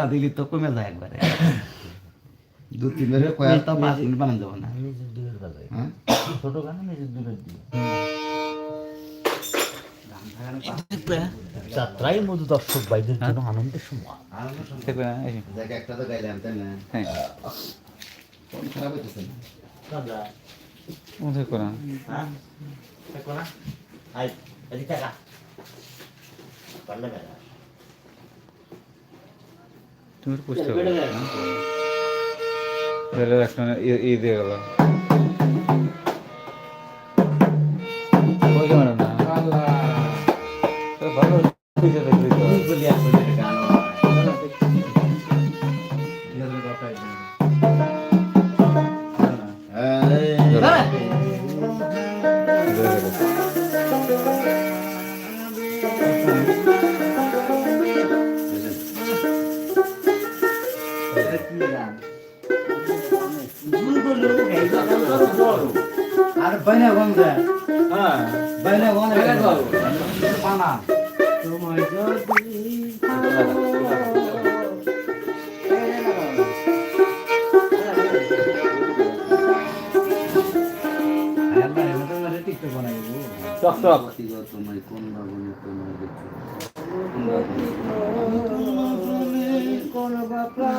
আর দিলি তো কমে যায় একবারে। দু তিন কয়াল তো পাঁচ মিনিট বানান যাব না। হ্যাঁ? ছোট গান মিউজিক দূরের দিয়ে যাত্রাই মধু দর্শক বাইদের জন্য আনন্দের সময়। একটা তো গাইলাম তাই না? হ্যাঁ। খারাপ হইতেছে না। হ্যাঁ? আই এদিকে পারলে তুমি বুঝতে পারবে তাহলে একটা ই- দিয়ে গেল বাইনা গন্ধে হ্যাঁ। বাইনা গন্ধে পানা টক টক তোমায় কোন বাবনে তোমায় দেখছ আমি কোন বাবনে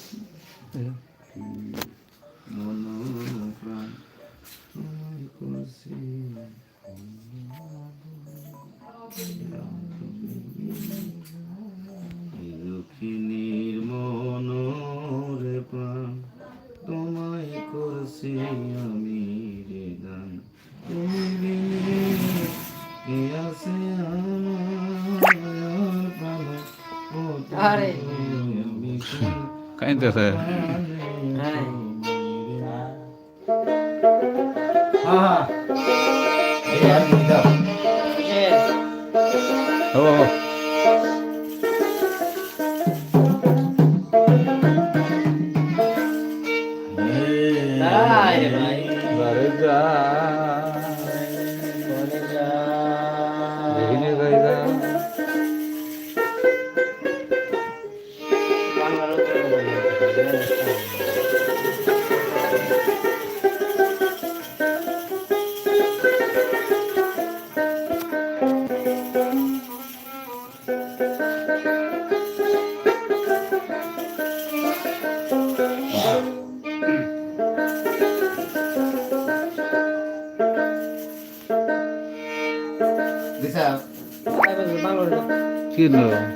আরে। কাইতেছে ও তাই দিশা কি